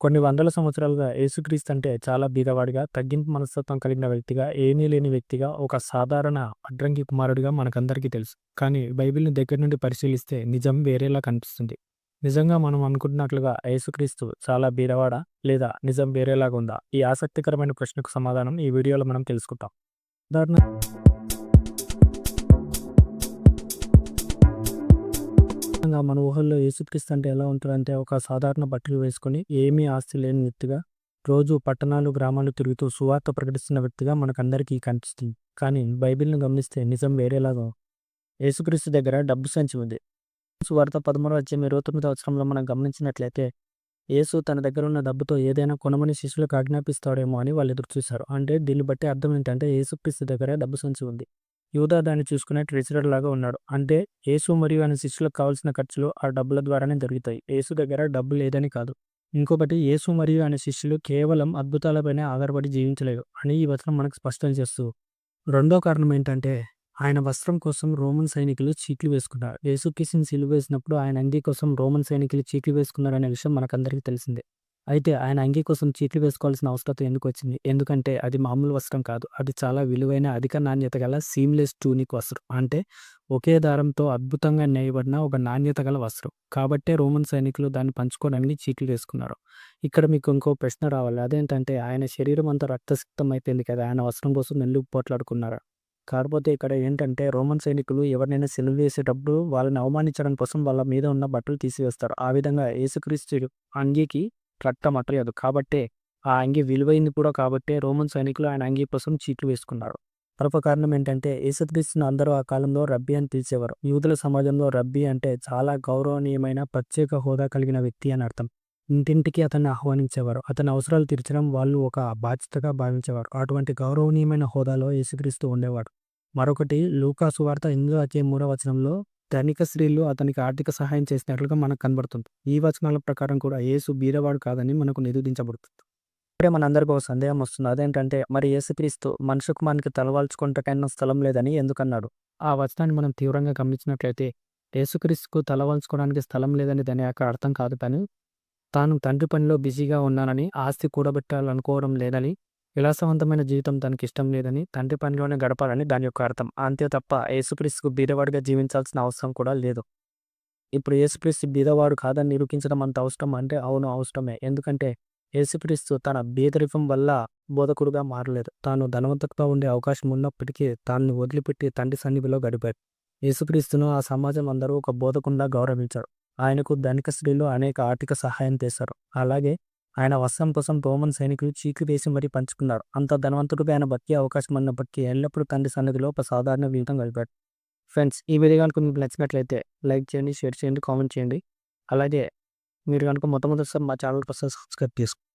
కొన్ని వందల సంవత్సరాలుగా యేసుక్రీస్తు అంటే చాలా బీదవాడిగా, తగ్గింపు మనస్తత్వం కలిగిన వ్యక్తిగా, ఏమీ లేని వ్యక్తిగా, ఒక సాధారణ అడ్రంగి కుమారుడిగా మనకందరికీ తెలుసు. కానీ బైబిల్‌ని దగ్గర నుండి పరిశీలిస్తే నిజం వేరేలా కనిపిస్తుంది. నిజంగా మనం అనుకుంటున్నట్లుగా యేసుక్రీస్తు చాలా బీదవాడా? లేదా నిజం వేరేలాగా ఉందా? ఈ ఆసక్తికరమైన ప్రశ్నకు సమాధానం ఈ వీడియోలో మనం తెలుసుకుంటాం ఉదాహరణ మన ఊహల్లో యేసుక్రీస్తు అంటే ఎలా ఉంటారంటే ఒక సాధారణ బట్టలు వేసుకొని, ఏమీ ఆస్తి లేని వ్యక్తిగా, రోజు పట్టణాలు, గ్రామాలు తిరుగుతూ సువార్త ప్రకటిస్తున్న వ్యక్తిగా మనకందరికీ కనిపిస్తుంది. కానీ బైబిల్ను గమనిస్తే నిజం వేరేలాగా యేసుక్రీస్తు దగ్గర డబ్బు సంచి ఉంది. సువార్త పదమూడు వచ్చే ఇరవై తొమ్మిది అవసరంలో మనం గమనించినట్లయితే, యేసు తన దగ్గర ఉన్న డబ్బుతో ఏదైనా కొనమని శిష్యులకు ఆజ్ఞాపిస్తాడేమో అని వాళ్ళు ఎదురుచూశారు. అంటే దీన్ని బట్టి అర్థం ఏంటంటే యేసుక్రీస్తు దగ్గర డబ్బు సంచి ఉంది. యూదా దాన్ని చూసుకునే ట్రెజరర్ లాగా ఉన్నాడు. అంటే యేసు మరియు ఆయన శిష్యులకు కావాల్సిన ఖర్చులు ఆ డబ్బుల ద్వారానే జరుగుతాయి. యేసు దగ్గర డబ్బు లేదని కాదు. ఇంకొకటి యేసు మరియు ఆయన శిష్యులు కేవలం అద్భుతాలపైనే ఆధారపడి జీవించలేదు అని ఈ వచనం మనకు స్పష్టం చేస్తూ రెండో కారణం ఏంటంటే ఆయన వస్త్రం కోసం రోమన్ సైనికులు చీట్లు వేసుకున్నారు. యేసుక్రీస్తుని సిలువ వేసినప్పుడు ఆయన అంగీ కోసం రోమన్ సైనికులు చీట్లు వేసుకున్నారనే విషయం మనకందరికీ తెలిసిందే. అయితే ఆయన అంగీ కోసం చీట్లు వేసుకోవాల్సిన అవసరం ఎందుకు వచ్చింది? ఎందుకంటే అది మామూలు వస్త్రం కాదు. అది చాలా విలువైన, అధిక నాణ్యత గల సీమ్‌లెస్ టూనిక్ వస్త్రం. అంటే ఒకే దారంతో అద్భుతంగా నేయబడిన ఒక నాణ్యత గల వస్త్రం. కాబట్టే రోమన్ సైనికులు దాన్ని పంచుకోవడానికి చీట్లు వేసుకున్నారు. ఇక్కడ మీకు ఇంకో ప్రశ్న రావాలి. అదేంటంటే ఆయన శరీరం అంతా రక్తసిక్తం అయిపోయింది కదా! ఆయన వస్త్రం కోసం నెల్లు పోట్లాడుకున్నారా? కాకపోతే ఇక్కడ ఏంటంటే రోమన్ సైనికులు ఎవరినైనా సెలవు వేసేటప్పుడు వాళ్ళని అవమానించడం కోసం వాళ్ళ మీద ఉన్న బట్టలు తీసివేస్తారు. ఆ విధంగా యేసుక్రీస్తు అంగీకి రక్తం అట్టలేదు. కాబట్టే ఆ అంగి విలువైంది కూడా కాబట్టే రోమన్ సైనికులు ఆయన అంగి కోసం చీట్లు వేసుకున్నారు. మరొక కారణం ఏంటంటే యేసుక్రీస్తును అందరూ ఆ కాలంలో రబ్బీ అని పిలిచేవారు. యూదుల సమాజంలో రబ్బీ అంటే చాలా గౌరవనీయమైన, ప్రత్యేక హోదా కలిగిన వ్యక్తి అని అర్థం. ఇంటింటికి అతన్ని ఆహ్వానించేవారు. అతని అవసరాలు తీర్చడం వాళ్ళు ఒక బాధ్యతగా భావించేవారు. అటువంటి గౌరవనీయమైన హోదాలో యేసుక్రీస్తు ఉండేవాడు. మరొకటి లూకాసు వార్త 8వ అధ్యాయం 3వ వచనంలో ధనిక స్త్రీలు అతనికి ఆర్థిక సహాయం చేసినట్లుగా మనకు కనబడుతుంది. ఈ వచనాల ప్రకారం కూడా యేసు బీదవాడు కాదని మనకు నిరూపించబడుతుంది. ఇప్పుడే మనందరికీ ఒక సందేహం వస్తుంది. అదేంటంటే మరి యేసుక్రీస్తు మనుష్య కుమారునికి తలవాల్చుకొనుటకైనా స్థలం లేదని ఎందుకన్నాడు? ఆ వచనాన్ని మనం తీవ్రంగా గమనించినట్లయితే యేసుక్రీస్తుకు తలవాల్చుకోవడానికి స్థలం లేదని దాని యొక్క అర్థం కాదు కానీ, తాను తండ్రి పనిలో బిజీగా ఉన్నానని, ఆస్తి కూడబెట్టాలనుకోవడం లేదని, విలాసవంతమైన జీవితం తనకి ఇష్టం లేదని, తండ్రి పనిలోనే గడపాలని దాని యొక్క అర్థం. అంతే తప్ప యేసుక్రీస్తుకు బీదవాడిగా జీవించాల్సిన అవసరం కూడా లేదు. ఇప్పుడు యేసుక్రీస్తు బీదవాడు కాదని నిరూపించడం అంత అవసరం అంటే అవును అవసరమే. ఎందుకంటే యేసుక్రీస్తు తన బీదరికం వల్ల బోధకుడుగా మారలేదు. తాను ధనవంతుడిగా ఉండే అవకాశం ఉన్నప్పటికీ తాన్ని వదిలిపెట్టి తండ్రి సన్నిధిలో గడిపాడు. యేసుక్రీస్తును ఆ సమాజం అందరూ ఒక బోధకుండా గౌరవించారు. ఆయనకు ధనిక స్త్రీలు అనేక ఆర్థిక సహాయం చేశారు. అలాగే ఆయన వస్త్రం కోసం రోమన్ సైనికులు చీకు వేసి మరీ పంచుకున్నారు. అంత ధనవంతుడిపై ఆయన బతికే అవకాశం ఉన్నప్పటికీ ఎల్లప్పుడూ తండ్రి సన్నిధిలో ఒక సాధారణ జీవితం గడిపాడు. ఫ్రెండ్స్ ఈ వీడియో కనుక మీకు నచ్చినట్లయితే లైక్ చేయండి, షేర్ చేయండి, కామెంట్ చేయండి. అలాగే మీరు కనుక మొట్టమొదటిసారి మా ఛానల్ కోసం సబ్స్క్రైబ్ చేసుకోండి.